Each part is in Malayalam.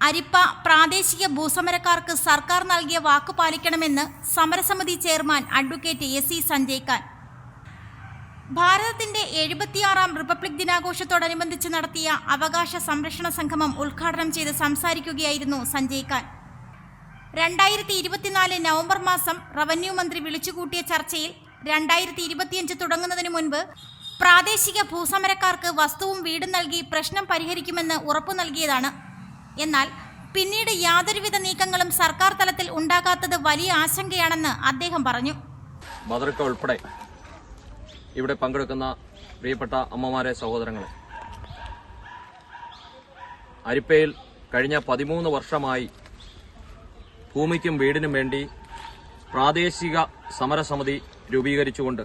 അരിപ്പ പ്രാദേശിക ഭൂസമരക്കാർക്ക് സർക്കാർ നൽകിയ വാക്കു പാലിക്കണമെന്ന് സമരസമിതി chairman advocate S C Sanjay Khan ഭാരതത്തിന്റെ എഴുപത്തിയാറാം റിപ്പബ്ലിക് ദിനാഘോഷത്തോടനുബന്ധിച്ച് നടത്തിയ അവകാശ സംരക്ഷണ സംഗമം ഉദ്ഘാടനം ചെയ്ത് സംസാരിക്കുകയായിരുന്നു സഞ്ജയ് ഖാൻ രണ്ടായിരത്തി ഇരുപത്തിനാല് നവംബർ മാസം റവന്യൂ മന്ത്രി വിളിച്ചുകൂട്ടിയ ചർച്ചയിൽ രണ്ടായിരത്തി ഇരുപത്തിയഞ്ച് തുടങ്ങുന്നതിന് മുൻപ് പ്രാദേശിക ഭൂസമരക്കാർക്ക് വസ്തുവും വീടും നൽകി പ്രശ്നം പരിഹരിക്കുമെന്ന് ഉറപ്പു നൽകിയതാണ് എന്നാൽ പിന്നീട് യാതൊരുവിധ നീക്കങ്ങളും സർക്കാർ തലത്തിൽ ഉണ്ടാകാത്തത് വലിയ ആശങ്കയാണെന്ന് അദ്ദേഹം പറഞ്ഞു. ബദർക്ക ഉൾപ്പെടെ ഇവിടെ പങ്കെടുക്കുന്ന പ്രിയപ്പെട്ട അമ്മമാരെ സഹോദരങ്ങളെ അരിപ്പയിൽ കഴിഞ്ഞ പതിമൂന്ന് വർഷമായി ഭൂമിക്കും വീടിനും വേണ്ടി പ്രാദേശിക സമരസമിതി രൂപീകരിച്ചുകൊണ്ട്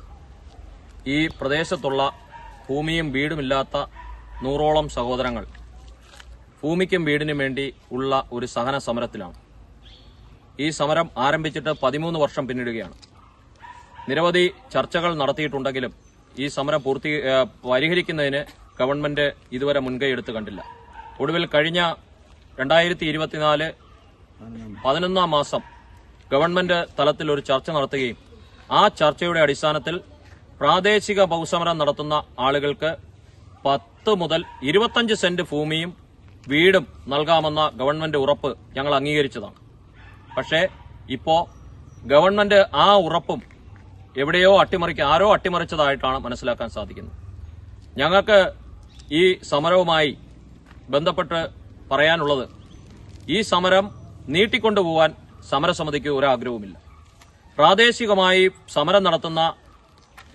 ഈ പ്രദേശത്തുള്ള ഭൂമിയും വീടുമില്ലാത്ത നൂറോളം സഹോദരങ്ങൾ ഭൂമിക്കും വീടിനും വേണ്ടി ഉള്ള ഒരു സഹന സമരത്തിലാണ്. ഈ സമരം ആരംഭിച്ചിട്ട് പതിമൂന്ന് വർഷം പിന്നിടുകയാണ്. നിരവധി ചർച്ചകൾ നടത്തിയിട്ടുണ്ടെങ്കിലും ഈ സമരം പൂർത്തി പരിഹരിക്കുന്നതിന് ഗവൺമെന്റ് ഇതുവരെ മുൻകൈ എടുത്തു കണ്ടില്ല. ഒടുവിൽ കഴിഞ്ഞ രണ്ടായിരത്തി ഇരുപത്തിനാല് പതിനൊന്നാം മാസം ഗവൺമെന്റ് തലത്തിൽ ഒരു ചർച്ച നടത്തുകയും ആ ചർച്ചയുടെ അടിസ്ഥാനത്തിൽ പ്രാദേശിക ഭൂസമരം നടത്തുന്ന ആളുകൾക്ക് പത്ത് മുതൽ ഇരുപത്തഞ്ച് സെന്റ് ഭൂമിയും വീടും നൽകാമെന്ന ഗവൺമെന്റ് ഉറപ്പ് ഞങ്ങൾ അംഗീകരിച്ചതാണ്. പക്ഷേ ഇപ്പോ ഗവൺമെന്റ് ആ ഉറപ്പും എവിടെയോ അട്ടിമറിക്ക ആരോ അട്ടിമറിച്ചതായിട്ടാണ് മനസ്സിലാക്കാൻ സാധിക്കുന്നത്. ഞങ്ങൾക്ക് ഈ സമരവുമായി ബന്ധപ്പെട്ട് പറയാനുള്ളത് ഈ സമരം നീട്ടിക്കൊണ്ടുപോകാൻ സമരസമിതിക്ക് ഒരാഗ്രഹവുമില്ല. പ്രാദേശികമായി സമരം നടത്തുന്ന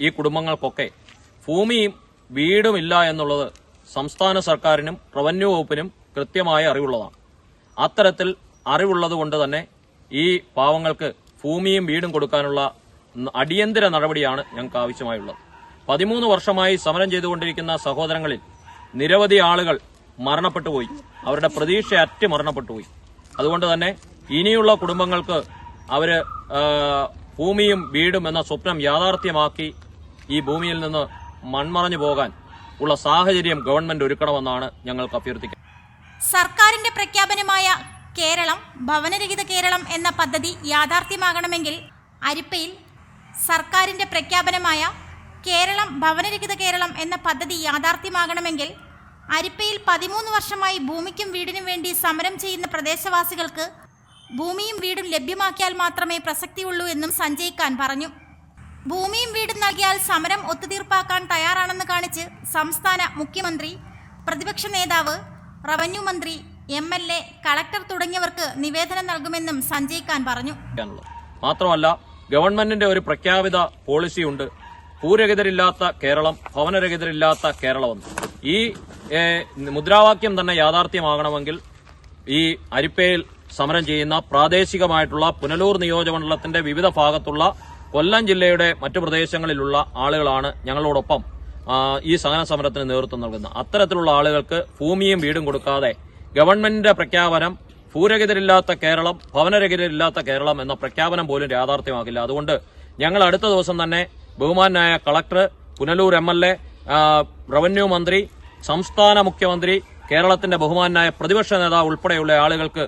ഈ കുടുംബങ്ങൾക്കൊക്കെ ഭൂമിയും വീടുമില്ല എന്നുള്ളത് സംസ്ഥാന സർക്കാരിനും റവന്യൂ വകുപ്പിനും കൃത്യമായ അറിവുള്ളതാണ്. അത്തരത്തിൽ അറിവുള്ളത് കൊണ്ട് തന്നെ ഈ പാവങ്ങൾക്ക് ഭൂമിയും വീടും കൊടുക്കാനുള്ള അടിയന്തര നടപടിയാണ് ഞങ്ങൾക്ക് ആവശ്യമായുള്ളത്. പതിമൂന്ന് വർഷമായി സമരം ചെയ്തുകൊണ്ടിരിക്കുന്ന സഹോദരങ്ങളിൽ നിരവധി ആളുകൾ മരണപ്പെട്ടുപോയി അവരുടെ പ്രതീക്ഷ അറ്റ് മരണപ്പെട്ടുപോയി അതുകൊണ്ട് തന്നെ ഇനിയുള്ള കുടുംബങ്ങൾക്ക് അവർ ഭൂമിയും വീടും എന്ന സ്വപ്നം യാഥാർത്ഥ്യമാക്കി ഈ ഭൂമിയിൽ നിന്ന് മൺമറഞ്ഞു പോകാൻ ഉള്ള സാഹചര്യം ഗവൺമെന്റ് ഒരുക്കണമെന്നാണ് ഞങ്ങൾക്ക് അഭ്യർത്ഥിക്കുന്നത്. സർക്കാരിന്റെ പ്രഖ്യാപനമായ കേരളം ഭവനരഹിത കേരളം എന്ന പദ്ധതി യാഥാർത്ഥ്യമാകണമെങ്കിൽ അരിപ്പയിൽ സർക്കാരിന്റെ പ്രഖ്യാപനമായ കേരളം ഭവനരഹിത കേരളം എന്ന പദ്ധതി യാഥാർത്ഥ്യമാകണമെങ്കിൽ അരിപ്പയിൽ പതിമൂന്ന് വർഷമായി ഭൂമിക്കും വീടിനും വേണ്ടി സമരം ചെയ്യുന്ന പ്രദേശവാസികൾക്ക് ഭൂമിയും വീടും ലഭ്യമാക്കിയാൽ മാത്രമേ പ്രസക്തിയുള്ളൂ എന്നും സഞ്ജയ് ഖാൻ പറഞ്ഞു. ഭൂമിയും വീടും നൽകിയാൽ സമരം ഒത്തുതീർപ്പാക്കാൻ തയ്യാറാണെന്ന് കാണിച്ച് സംസ്ഥാന മുഖ്യമന്ത്രി പ്രതിപക്ഷ നേതാവ് റവന്യൂ മന്ത്രി എം എൽ എ കളക്ടർ തുടങ്ങിയവർക്ക് നിവേദനം നൽകുമെന്നും സഞ്ജയ് ഖാൻ പറഞ്ഞു. മാത്രമല്ല ഗവൺമെന്റിന്റെ ഒരു പ്രഖ്യാപിത പോളിസി ഉണ്ട്. ഭൂരഹിതരില്ലാത്ത കേരളം ഭവനരഹിതരില്ലാത്ത കേരളമെന്ന് ഈ മുദ്രാവാക്യം തന്നെ യാഥാർത്ഥ്യമാകണമെങ്കിൽ ഈ അരിപ്പയിൽ സമരം ചെയ്യുന്ന പ്രാദേശികമായിട്ടുള്ള പുനലൂർ നിയോജകമണ്ഡലത്തിന്റെ വിവിധ ഭാഗത്തുള്ള കൊല്ലം ജില്ലയുടെ മറ്റു പ്രദേശങ്ങളിലുള്ള ആളുകളാണ് ഞങ്ങളോടൊപ്പം. ഈ സഹന സമരത്തിന് നേതൃത്വം നൽകുന്ന. അത്തരത്തിലുള്ള ആളുകൾക്ക് ഭൂമിയും വീടും കൊടുക്കാതെ ഗവൺമെന്റിന്റെ പ്രഖ്യാപനം ഭൂരഹിതരില്ലാത്ത കേരളം ഭവനരഹിതരില്ലാത്ത കേരളം എന്ന പ്രഖ്യാപനം പോലും യാഥാർത്ഥ്യമാകില്ല. അതുകൊണ്ട് ഞങ്ങൾ അടുത്ത ദിവസം തന്നെ ബഹുമാനായ collector Punalur M L A revenue മന്ത്രി സംസ്ഥാന മുഖ്യമന്ത്രി കേരളത്തിന്റെ ബഹുമാനായ പ്രതിപക്ഷ നേതാവ് ഉൾപ്പെടെയുള്ള ആളുകൾക്ക്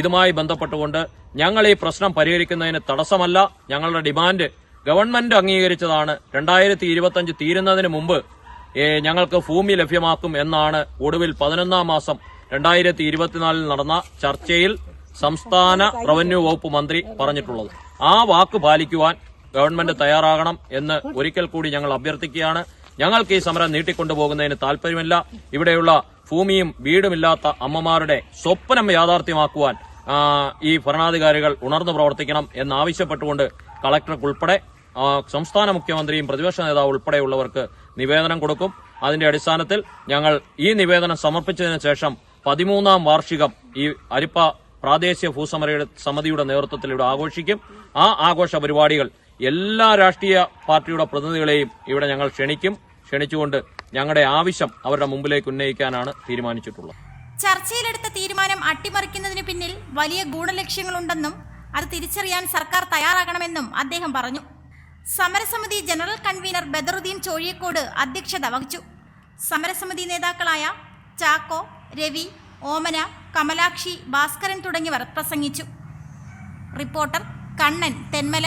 ഇതുമായി ബന്ധപ്പെട്ടുകൊണ്ട് ഞങ്ങൾ ഈ പ്രശ്നം പരിഹരിക്കുന്നതിന് തടസ്സമല്ല. ഞങ്ങളുടെ ഡിമാൻഡ് ഗവൺമെന്റ് അംഗീകരിച്ചതാണ്. രണ്ടായിരത്തി ഇരുപത്തഞ്ച് തീരുന്നതിന് മുമ്പ് ഞങ്ങൾക്ക് ഭൂമി ലഭ്യമാക്കും എന്നാണ് ഒടുവിൽ പതിനൊന്നാം മാസം രണ്ടായിരത്തി ഇരുപത്തിനാലിൽ നടന്ന ചർച്ചയിൽ സംസ്ഥാന റവന്യൂ വകുപ്പ് മന്ത്രി പറഞ്ഞിട്ടുള്ളത്. ആ വാക്ക് പാലിക്കുവാൻ ഗവൺമെന്റ് തയ്യാറാകണം എന്ന് ഒരിക്കൽ കൂടി ഞങ്ങൾ അഭ്യർത്ഥിക്കുകയാണ്. ഞങ്ങൾക്ക് ഈ സമരം നീട്ടിക്കൊണ്ടുപോകുന്നതിന് താല്പര്യമില്ല ഇവിടെയുള്ള ഭൂമിയും വീടുമില്ലാത്ത അമ്മമാരുടെ സ്വപ്നം യാഥാർത്ഥ്യമാക്കുവാൻ ഈ ഭരണാധികാരികൾ ഉണർന്നു പ്രവർത്തിക്കണം എന്നാവശ്യപ്പെട്ടുകൊണ്ട് കളക്ടർക്കുൾപ്പെടെ സംസ്ഥാന മുഖ്യമന്ത്രിയും പ്രതിപക്ഷ നേതാവ് ഉൾപ്പെടെയുള്ളവർക്ക് നിവേദനം കൊടുക്കും. അതിന്റെ അടിസ്ഥാനത്തിൽ ഞങ്ങൾ ഈ നിവേദനം സമർപ്പിച്ചതിന് ശേഷം പതിമൂന്നാം വാർഷികം ഈ അരിപ്പ പ്രാദേശിക ഭൂസമര സമിതിയുടെ നേതൃത്വത്തിൽ ഇവിടെ ആഘോഷിക്കും. ആ ആഘോഷ പരിപാടികൾ എല്ലാ രാഷ്ട്രീയ പാർട്ടിയുടെ പ്രതിനിധികളെയും ഇവിടെ ഞങ്ങൾ ക്ഷണിക്കും. ക്ഷണിച്ചുകൊണ്ട് ഞങ്ങളുടെ ആവശ്യം അവരുടെ മുമ്പിലേക്ക് ഉന്നയിക്കാനാണ് തീരുമാനിച്ചിട്ടുള്ളത്. ചർച്ചയിലെടുത്ത തീരുമാനം അട്ടിമറിക്കുന്നതിന് പിന്നിൽ വലിയ ഗൂഢലക്ഷ്യങ്ങളുണ്ടെന്നും അത് തിരിച്ചറിയാൻ സർക്കാർ തയ്യാറാകണമെന്നും അദ്ദേഹം പറഞ്ഞു. സമരസമിതി ജനറൽ കൺവീനർ ബദറുദ്ദീൻ ചോഴിയക്കോട് അധ്യക്ഷത വഹിച്ചു. സമരസമിതി നേതാക്കളായ ചാക്കോ രവി ഓമന കമലാക്ഷി ഭാസ്കരൻ തുടങ്ങിയവർ പ്രസംഗിച്ചു. റിപ്പോർട്ടർ കണ്ണൻ തെന്മല